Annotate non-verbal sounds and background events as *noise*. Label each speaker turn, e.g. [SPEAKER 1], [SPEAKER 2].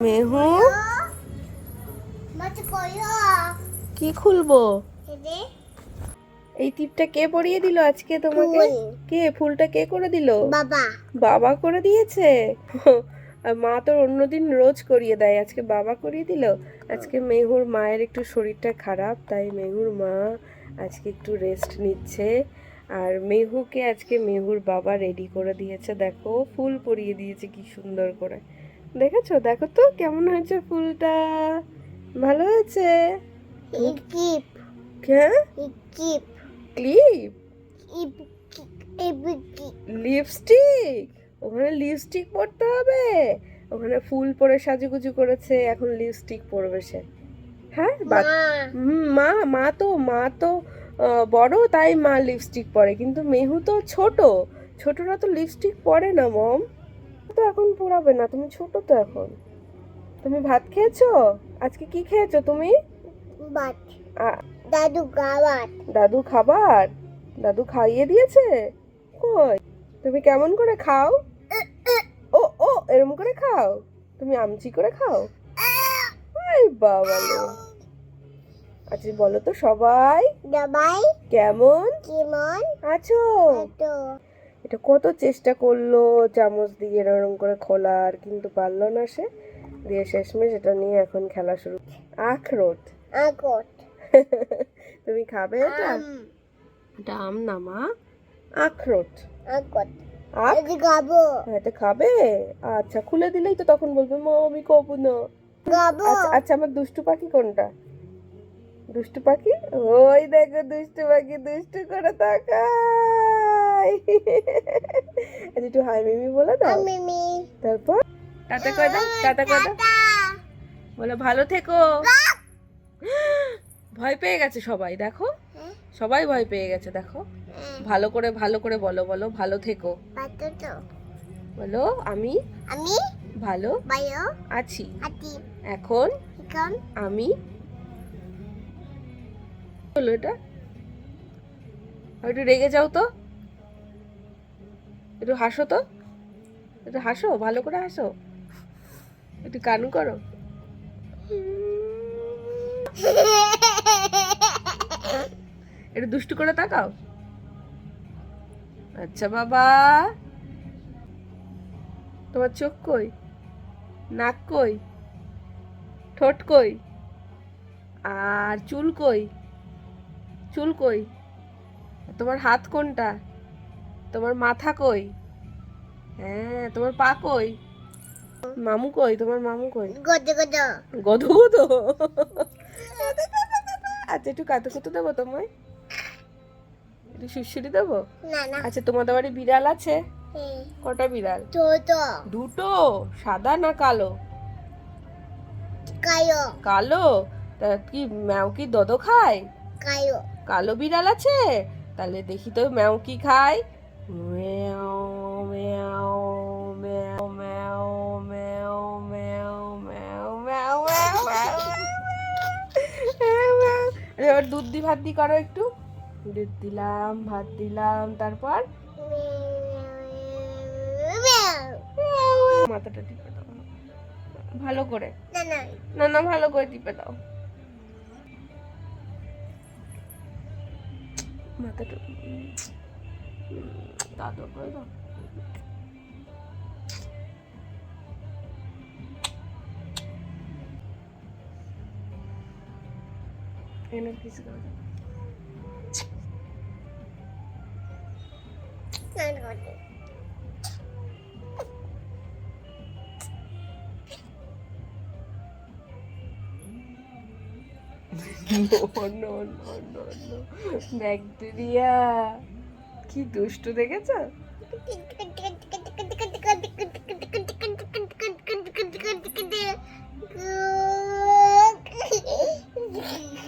[SPEAKER 1] মেহু? কি খুলবো? এই টিপটা কে পরিয়ে দিল আজকে তোমাকে? কে? ফুলটা কে করে দিল?
[SPEAKER 2] বাবা।
[SPEAKER 1] বাবা করে দিয়েছে? মা তো অন্যদিন রোজ করিয়ে দেয়। আজকে বাবা করিয়ে দিল। আজকে মেহুর মায়ের একটু শরীরটা খারাপ তাই মেহুর মা আজকে একটু রেস্ট নিচ্ছে। আর মেহুকে আজকে মেহুর বাবা রেডি করে দিয়েছে। দেখো ফুল পরিয়ে দিয়েছে কি সুন্দর করে। দেখেছ? দেখো তো কেমন হয়েছে ফুলটা। ভালো হয়েছে? হ্যাঁ? ক্লিপ?
[SPEAKER 2] ইপ ইপ
[SPEAKER 1] লিপস্টিক? ওখানে লিপস্টিক পরতে হবে। ওখানে ফুল পরে সাজুগুজু করেছে এখন লিপস্টিক পরবে সে। হ্যাঁ? মা। মা তো মা তো বড় তাই মা লিপস্টিক পরে। কিন্তু মেহু তো ছোট। ছোটরা তো লিপস্টিক পরে না মম? তো এখন পরাবে না তুমি ছোট তো এখন। তুমি ভাত খেয়েছো? আজকে কি খেয়েছো তুমি? আ-
[SPEAKER 2] দাদু গাওয়াত
[SPEAKER 1] দাদু খাবার? দাদু খাইয়ে দিয়েছে? কই? তুমি কেমন করে খাও? ও ও এরম করে খাও? তুমি আমচি করে খাও? আই বাবা আচ্ছা বলো তো সবাই।
[SPEAKER 2] দাবাই
[SPEAKER 1] কেমন?
[SPEAKER 2] কেমন?
[SPEAKER 1] আছো। এটা কত চেষ্টা করল চামচ দিয়ে এরকম করে খোলার কিন্তু পারল না সে। দিয়ে শেষমেশ এটা নিয়ে এখন খেলা শুরু। আখরোট
[SPEAKER 2] আকট *laughs*
[SPEAKER 1] তুমি খাবে এটা? এটা আম না মা। আখরোট
[SPEAKER 2] আকট
[SPEAKER 1] আখ
[SPEAKER 2] এদি গাবো
[SPEAKER 1] এটা খাবে? আচ্ছা খুলে দিলেই তো তখন বলবে মা আমি খাব না। আচ্ছা আচ্ছা আমার দুষ্টু পাখি কোনটা? দুষ্টু পাখি? ওই দেখো দুষ্টু পাখি দুষ্টু করে তাকায় আচ্ছা একটু হাই মিমি বলে দাও।
[SPEAKER 2] আমি মি
[SPEAKER 1] তারপর? টাটা করে দাও টাটা করে দাও। বলো ভালো থেকো। ভয় পেয়ে গেছে সবাই দেখো।
[SPEAKER 2] হ্যাঁ?
[SPEAKER 1] সবাই ভয় পেয়ে গেছে দেখো। ভালো করে ভালো করে বলো বলো ভালো থেকো। বলো আমি
[SPEAKER 2] আমি
[SPEAKER 1] ভালো আছি। এখন
[SPEAKER 2] এখন
[SPEAKER 1] আমি হলো এটা। একটু রেগে যাও তো। একটু হাসো তো। একটু হাসো, ভালো করে হাসো। একটু কানু করো। একটু দুষ্টু করে তাকাও। আচ্ছা বাবা। তোমার চোখ কই? নাক কই? ঠোঁট কই? আর চুল কই? চুল কই? তোমার হাত কোনটা? তোমার মাথা কই? হ্যাঁ তোমার পা কই? মামু কই? তোমার মামু কই?
[SPEAKER 2] গদে গদে।
[SPEAKER 1] আচ্ছা একটু কাতু কুতু দেবো তোমায়? একটু সুড়সুড়ি দেবো?
[SPEAKER 2] না না।
[SPEAKER 1] আচ্ছা তোমাদের বাড়ি বিড়াল আছে। কটা বিড়াল?
[SPEAKER 2] তো
[SPEAKER 1] দুটো? সাদা না কালো?
[SPEAKER 2] কায়ো
[SPEAKER 1] কালো? তা কি ম্যাও কি দদো খায়?
[SPEAKER 2] কায়ো
[SPEAKER 1] কালো বিড়াল আছে? তাহলে দেখি তো ম্যাও কি খায়? ম্যাও ম্যাও ম্যাও ম্যাও ম্যাও ম্যাও ম্যাও ম্যাও ম্যাও। এবার দুধ দি ভাত দি করো একটু দুধ দিলাম ভাত দিলাম তারপর মাথাটা টিপে দাও ভালো করে
[SPEAKER 2] না না
[SPEAKER 1] ভালো করে টিপে দাও মাথাটা Daha da böyle. Yemek
[SPEAKER 2] pisi gördüm.
[SPEAKER 1] No, no, no, no, no. Bacteria. কি দুষ্ট
[SPEAKER 2] দুষ্টু দেখেছ? *laughs*